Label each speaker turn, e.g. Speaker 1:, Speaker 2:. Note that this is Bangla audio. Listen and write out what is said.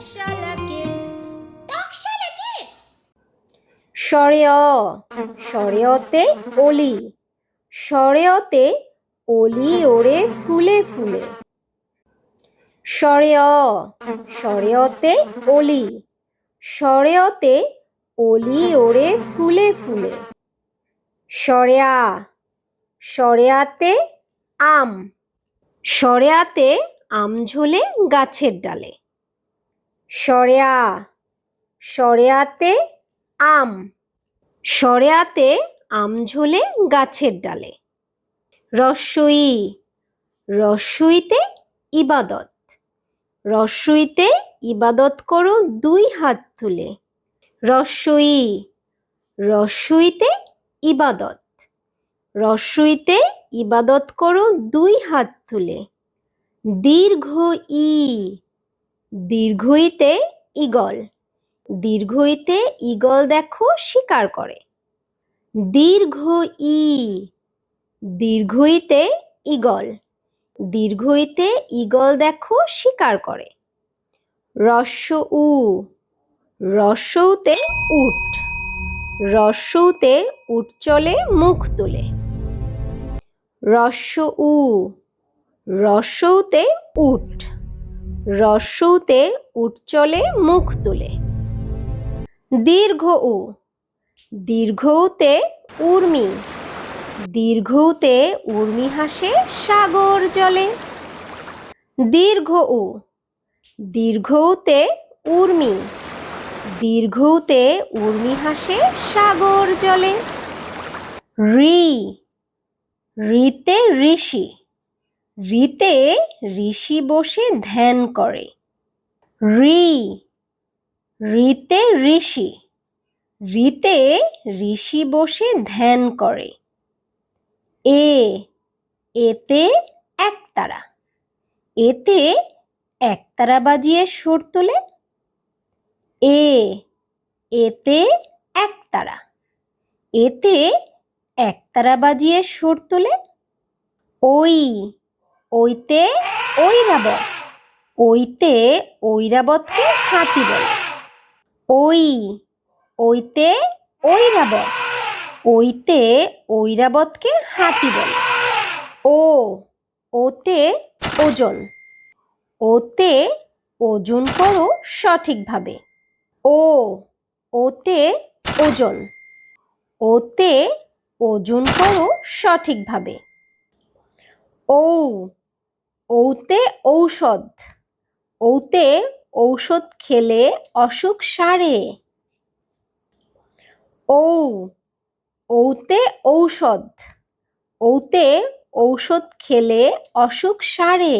Speaker 1: Tokshala Kids. Tokshala Kids.
Speaker 2: স্বরে অ স্বরে অতে অলি স্বরে অতে অলি ওড়ে ফুলে ফুলে স্বরে অ স্বরে অতে অলি স্বরে অতে অলি ওড়ে ফুলে ফুলে স্বরে আ স্বরে আতে আম স্বরে আতে আম ঝোলে গাছের ডালে স্বরে আতে আম, সরেয়াতে আম ঝোলে গাছের ডালে। রস্যই রস্যইতে ইবাদত। রস্যইতে ইবাদত করো দুই হাত তুলে। রস্যই রস্যইতে ইবাদত। রস্যইতে ইবাদত করো দুই হাত তুলে। দীর্ঘ ই দীর্ঘইতে ইগল দীর্ঘইতে ঈগল দেখো শিকার করে। দীর্ঘ ই দীর্ঘইতে ঈগল। দীর্ঘইতে ঈগল দেখো শিকার করে। রস্য উ রস্যউতে উট রস্যউতে উট চলে মুখ তুলে। রস্য উ রস্যউতে উট রস্যউতে উট চলে মুখ তুলে। দীর্ঘ উ। দীর্ঘতে উর্মি। দীর্ঘতে উর্মি হাসে সাগর জলে। দীর্ঘ উ। দীর্ঘতে উর্মি। দীর্ঘতে উর্মি হাসে সাগর জলে। রি। রিতে ঋষি। রিতে ঋষি বসে ধ্যান করে। রি রিতে ঋষি রিতে ঋষি বসে ধ্যান করে। এ, এতে একতারা এতে একতারা বাজিয়ে সুর তোলে। এ, এতে একতারা এতে একতারা বাজিয়ে সুর তোলে। ওই ওইতে ঐরাবত। ওইতে ঐরাবতকে হাতি বলে। ওই, ওইতে ঐরাবত। ওইতে ঐরাবতকে হাতি বলে। ও, ওতে ওজন। ওতে ওজন করো সঠিকভাবে। ও, ওতে ওজন। ওতে ওজন করো সঠিকভাবে। ঔ ঔতে ঔষধ। ঔতে ঔষধ খেলে অসুখ সারে। ঔ ঔতে ঔষধ। ঔতে ঔষধ খেলে অসুখ সারে।